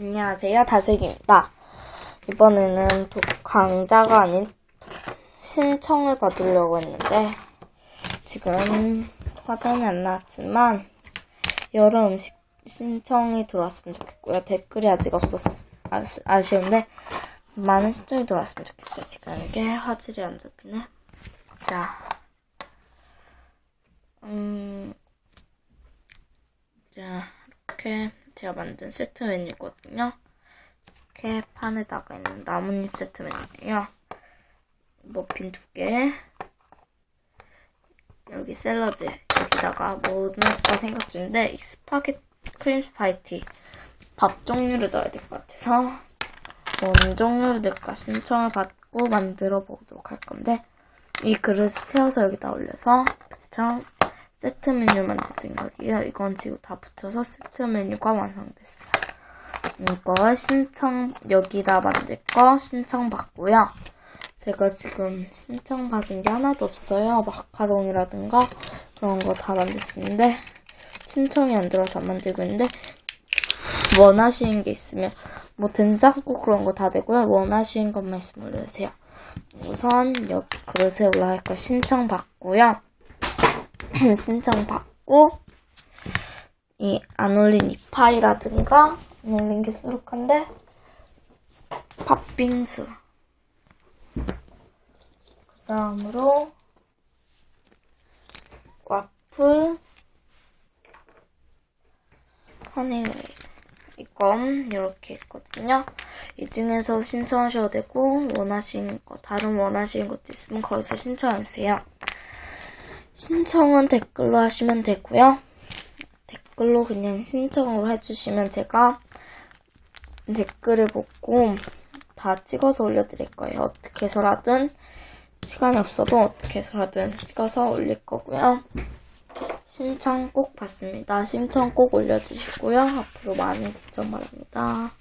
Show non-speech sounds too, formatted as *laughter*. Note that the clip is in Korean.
안녕하세요. 다슬기입니다. 이번에는 독 강좌가 아닌 신청을 받으려고 했는데 지금 화단이 안 나왔지만 여러 음식 신청이 들어왔으면 좋겠고요. 댓글이 아직 없어서 아시, 아쉬운데 많은 신청이 들어왔으면 좋겠어요. 지금 이게 화질이 안 잡히네. 자, 음, 자 이렇게 제가 만든 세트 메뉴거든요. 이렇게 판에다가 있는 나뭇잎 세트 메뉴예요. 머핀 두 개. 여기 샐러드 여기다가 뭐 넣을까 생각 중인데 이 스파게티 크림 스파이티 밥 종류를 넣어야 될 것 같아서 뭔 종류를 넣을까 신청을 받고 만들어 보도록 할 건데 이 그릇을 채워서 여기다 올려서 그쵸? 세트 메뉴 만들 생각이에요. 이건 지금 다 붙여서 세트 메뉴가 완성됐어요. 이거 신청 여기다 만들 거 신청 받고요. 제가 지금 신청 받은 게 하나도 없어요. 마카롱이라든가 그런 거 다 만들 수 있는데 신청이 안 들어서 안 만들고 있는데 원하시는 게 있으면 뭐 된장국 그런 거 다 되고요. 원하시는 것만 있으면 올려주세요. 우선 여기 그릇에 올라갈 거 신청 받고요. *clears throat* 신청 받고 이 안 올린 이파이라든가 안 올린 게 수룩한데 팥빙수 그 다음으로 와플 허니웨이드 이건 이렇게 있거든요. 이 중에서 신청하셔도 되고 원하시는 거 다른 원하시는 것도 있으면 거기서 신청하세요. 신청은 댓글로 하시면 되고요. 댓글로 그냥 신청을 해주시면 제가 댓글을 보고 다 찍어서 올려드릴 거예요. 어떻게 해서라든 시간이 없어도 어떻게 해서라든 찍어서 올릴 거고요. 신청 꼭 받습니다. 신청 꼭 올려주시고요. 앞으로 많은 신청 바랍니다.